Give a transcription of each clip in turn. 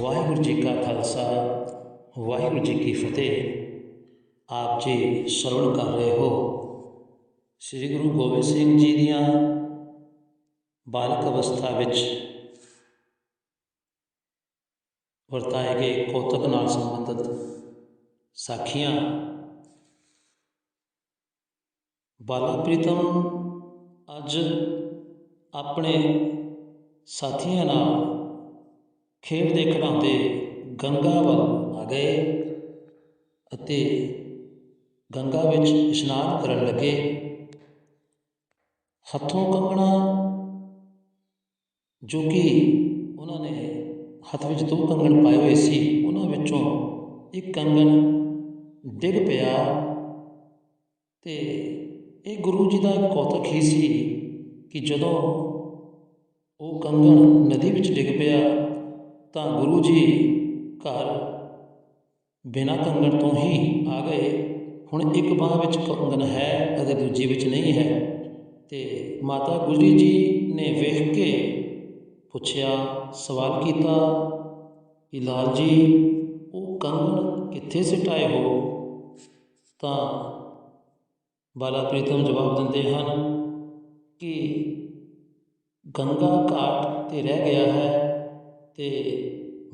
ਵਾਹਿਗੁਰੂ ਜੀ ਕਾ ਖਾਲਸਾ, ਵਾਹਿਗੁਰੂ ਜੀ ਕੀ ਫਤਿਹ। ਆਪ ਜੀ ਸਰਵਣ ਕਰ ਰਹੇ ਹੋ। ਸ੍ਰੀ ਗੁਰੂ ਗੋਬਿੰਦ ਸਿੰਘ ਜੀ ਦੀਆਂ ਬਾਲਕ ਅਵਸਥਾ ਵਿੱਚ ਵਰਤਾਏ ਗਏ ਕੌਤਕ ਨਾਲ ਸੰਬੰਧਿਤ ਸਾਖੀਆਂ। ਬਾਲਾ ਪ੍ਰੀਤਮ, ਅੱਜ ਆਪਣੇ ਸਾਥੀਆਂ ਨਾਲ ਖੇਡ ਖੇਡਦੇ ਖਿਡਾਉਂਦੇ ਗੰਗਾ ਵੱਲ ਆ ਗਏ ਅਤੇ ਗੰਗਾ ਵਿੱਚ ਇਸ਼ਨਾਨ ਕਰਨ ਲੱਗੇ। ਹੱਥੋਂ ਕੰਗਣਾ ਜੋ ਕਿ ਉਹਨਾਂ ਨੇ ਹੱਥ ਵਿੱਚ ਦੋ ਕੰਗਣ ਪਾਏ ਹੋਏ ਸੀ, ਉਹਨਾਂ ਵਿੱਚੋਂ ਇੱਕ ਕੰਗਣ ਡਿੱਗ ਪਿਆ ਤੇ ਇਹ ਗੁਰੂ ਜੀ ਦਾ ਕੌਤਕ ਹੀ ਸੀ ਕਿ ਜਦੋਂ ਉਹ ਕੰਗਣ ਨਦੀ ਵਿੱਚ ਡਿੱਗ ਪਿਆ ਤਾਂ ਗੁਰੂ ਜੀ ਘਰ ਬਿਨਾਂ ਕੰਗਣ ਤੋਂ ਹੀ ਆ ਗਏ। ਹੁਣ ਇੱਕ ਬਾਹ ਵਿੱਚ ਕੰਗਣ ਹੈ ਅਤੇ ਦੂਜੀ ਵਿੱਚ ਨਹੀਂ ਹੈ। ਤੇ ਮਾਤਾ ਗੁਜਰੀ ਜੀ ਨੇ ਵੇਖ ਕੇ ਪੁੱਛਿਆ, ਸਵਾਲ ਕੀਤਾ ਕਿ ਲਾਲ ਜੀ, ਉਹ ਕੰਗਣ ਕਿੱਥੇ ਸਿਟਾਏ ਹੋ? ਤਾਂ ਬਾਲਾ ਪ੍ਰੀਤਮ ਜਵਾਬ ਦਿੰਦੇ ਹਨ ਕਿ ਗੰਗਾ ਘਾਟ ਤੇ ਰਹਿ ਗਿਆ ਹੈ। ਤੇ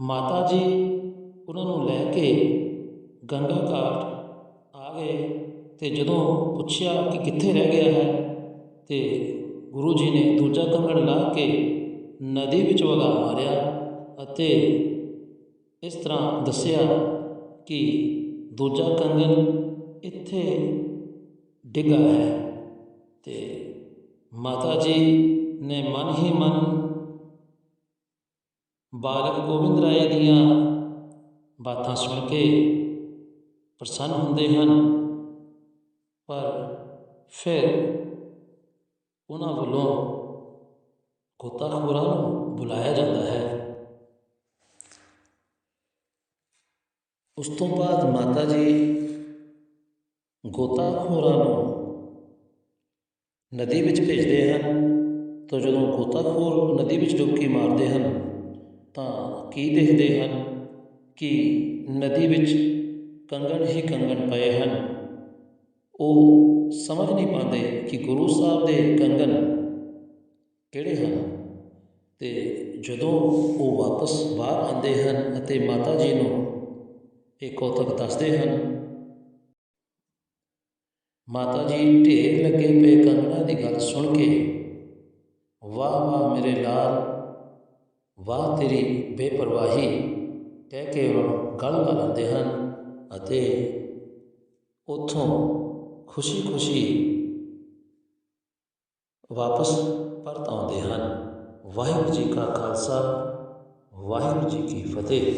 ਮਾਤਾ ਜੀ ਉਹਨਾਂ ਨੂੰ ਲੈ ਕੇ ਗੰਗਾ ਘਾਟ ਆ ਗਏ ਤੇ ਜਦੋਂ ਪੁੱਛਿਆ ਕਿ ਕਿੱਥੇ ਰਹਿ ਗਿਆ ਹੈ, ਤੇ ਗੁਰੂ ਜੀ ਨੇ ਦੂਜਾ ਕੰਗਣ ਲਾ ਕੇ ਨਦੀ ਵਿੱਚ ਵਗਾ ਮਾਰਿਆ ਅਤੇ ਇਸ ਤਰ੍ਹਾਂ ਦੱਸਿਆ ਕਿ ਦੂਜਾ ਕੰਗਣ ਇੱਥੇ ਡਿੱਗਾ ਹੈ ਤੇ ਮਾਤਾ ਜੀ ਨੇ ਮਨ ਹੀ ਮਨ ਬਾਲਕ ਗੋਬਿੰਦ ਰਾਏ ਦੀਆਂ ਬਾਤਾਂ ਸੁਣ ਕੇ ਪ੍ਰਸੰਨ ਹੁੰਦੇ ਹਨ। ਪਰ ਫਿਰ ਉਹਨਾਂ ਵੱਲੋਂ ਗੋਤਾਖੋਰਾਂ ਨੂੰ ਬੁਲਾਇਆ ਜਾਂਦਾ ਹੈ। ਉਸ ਤੋਂ ਬਾਅਦ ਮਾਤਾ ਜੀ ਗੋਤਾਖੋਰਾਂ ਨੂੰ ਨਦੀ ਵਿੱਚ ਭੇਜਦੇ ਹਨ। ਤਾਂ ਜਦੋਂ ਗੋਤਾਖੋਰ ਨਦੀ ਵਿੱਚ ਡੁਬਕੀ ਮਾਰਦੇ ਹਨ ਤਾਂ ਕੀ ਦੇਖਦੇ ਹਨ ਕਿ ਨਦੀ ਵਿੱਚ ਕੰਗਣ ਹੀ ਕੰਗਣ ਪਏ ਹਨ? ਉਹ ਸਮਝ ਨਹੀਂ ਪਾਉਂਦੇ ਕਿ ਗੁਰੂ ਸਾਹਿਬ ਦੇ ਕੰਗਣ ਕਿਹੜੇ ਹਨ? ਤੇ ਜਦੋਂ ਉਹ ਵਾਪਸ ਬਾਹਰ ਆਉਂਦੇ ਹਨ ਅਤੇ ਮਾਤਾ ਜੀ ਨੂੰ ਇਹ ਕੌਤਕ ਦੱਸਦੇ ਹਨ, ਮਾਤਾ ਜੀ ਢੇਰ ਲੱਗੇ ਪਏ ਕੰਗਣਾ ਦੀ ਗੱਲ ਸੁਣ ਕੇ, ਵਾਹ ਵਾਹ ਮੇਰੇ ਲਾਲ ਵਾਹ ਤੇਰੀ ਬੇਪਰਵਾਹੀ ਕਹਿ ਕੇ ਉਹ ਗਲ ਲਾ ਲੈਂਦੇ ਹਨ ਅਤੇ ਉਥੋਂ ਖੁਸ਼ੀ-ਖੁਸ਼ੀ ਵਾਪਸ ਪਰਤ ਆਉਂਦੇ ਹਨ। ਵਾਹਿਗੁਰੂ ਜੀ ਕਾ ਖਾਲਸਾ, ਵਾਹਿਗੁਰੂ ਜੀ ਕੀ ਫਤਿਹ।